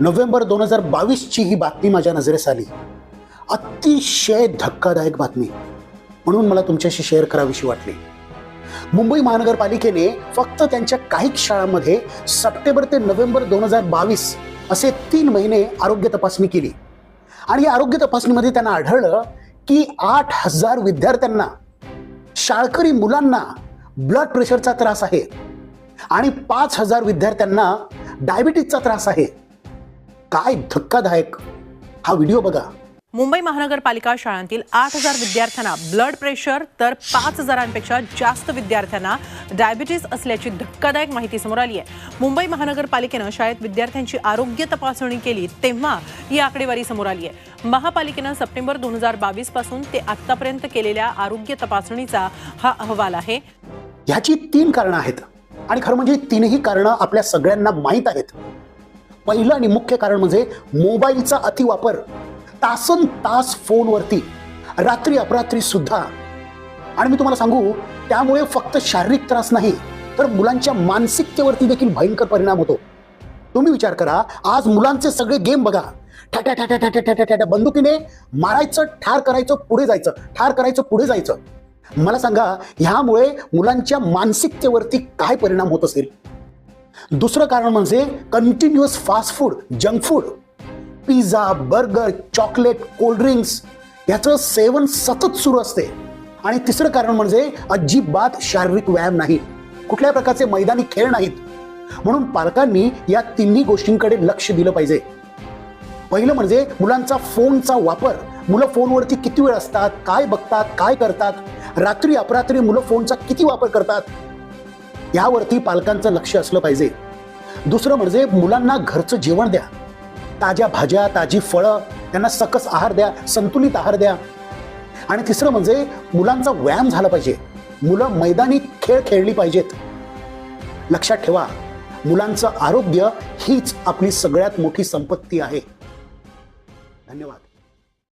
November दोन हजार बावीसची ही बातमी माझ्या नजरेस आली. अतिशय धक्कादायक बातमी. म्हणून मला तुमच्याशी शेअर करावीशी वाटली. मुंबई महानगरपालिकेने फक्त त्यांच्या काही शाळांमध्ये सप्टेंबर ते नोव्हेंबर दोन हजार बावीस असे तीन महिने आरोग्य तपासणी केली. आणि या आरोग्य तपासणीमध्ये त्यांना आढळलं की आठ हजार विद्यार्थ्यांना शाळकरी मुलांना ब्लड प्रेशरचा त्रास आहे. आणि पाच हजार विद्यार्थ्यांना डायबिटीजचा त्रास आहे. काय धक्कादायक. हा व्हिडिओ बघा. मुंबई महानगरपालिका शाळांतील आठ हजार विद्यार्थ्यांना ब्लड प्रेशर तर पाच हजारांपेक्षा जास्त विद्यार्थ्यांना डायबिटीज असल्याची धक्कादायक माहिती समोर आली आहे. मुंबई महानगरपालिकेनं शाळेत विद्यार्थ्यांची आरोग्य तपासणी केली तेव्हा ही आकडेवारी समोर आली आहे. महापालिकेनं सप्टेंबर दोन हजार बावीसपासून ते आतापर्यंत केलेल्या आरोग्य तपासणीचा हा अहवाल आहे. ह्याची तीन कारणं आहेत. आणि खरं म्हणजे तीनही कारणं आपल्या सगळ्यांना माहीत आहेत. पहिलं आणि मुख्य कारण म्हणजे मोबाईलचा अतिवापर. तासन तास फोनवरती. रात्री अपरात्री सुद्धा. आणि मी तुम्हाला सांगू त्यामुळे फक्त शारीरिक त्रास नाही तर मुलांच्या मानसिकतेवरती देखील भयंकर परिणाम होतो. तुम्ही विचार करा आज मुलांचे सगळे गेम बघा. ठाट्या ठ्या ठ्या ठ्या ठ्या बंदुकीने मारायचं ठार करायचं पुढे जायचं. ठार करायचं पुढे जायचं. मला सांगा ह्यामुळे मुलांच्या मानसिकतेवरती काय परिणाम होत असेल? दुसरं कारण म्हणजे continuous fast food junk food pizza burger chocolate cold drinks याचं सेवन सतत सुरू असते. आणि तिसरं कारण म्हणजे अजिबात शारीरिक व्यायाम नाही. कुठल्या प्रकारचे मैदानी खेळ नाहीत. म्हणून पालकांनी या तिन्ही गोष्टींकडे लक्ष दिलं पाहिजे. पहिलं म्हणजे मुलांचा फोनचा वापर. मुलं फोनवरती किती वेळ असतात काय बघतात काय करतात? रात्री अपरात्री मुलं फोनचा किती वापर करतात? यावरती पालकांचं लक्ष असलं पाहिजे. दुसरं म्हणजे मुलांना घरचं जेवण द्या. ताज्या भाज्या ताजी फळं त्यांना सकस आहार द्या संतुलित आहार द्या. आणि तिसरं म्हणजे मुलांचा व्यायाम झाला पाहिजे. मुलं मैदानी खेळ खेळली पाहिजेत. लक्षात ठेवा मुलांचं आरोग्य हीच आपली सगळ्यात मोठी संपत्ती आहे. धन्यवाद.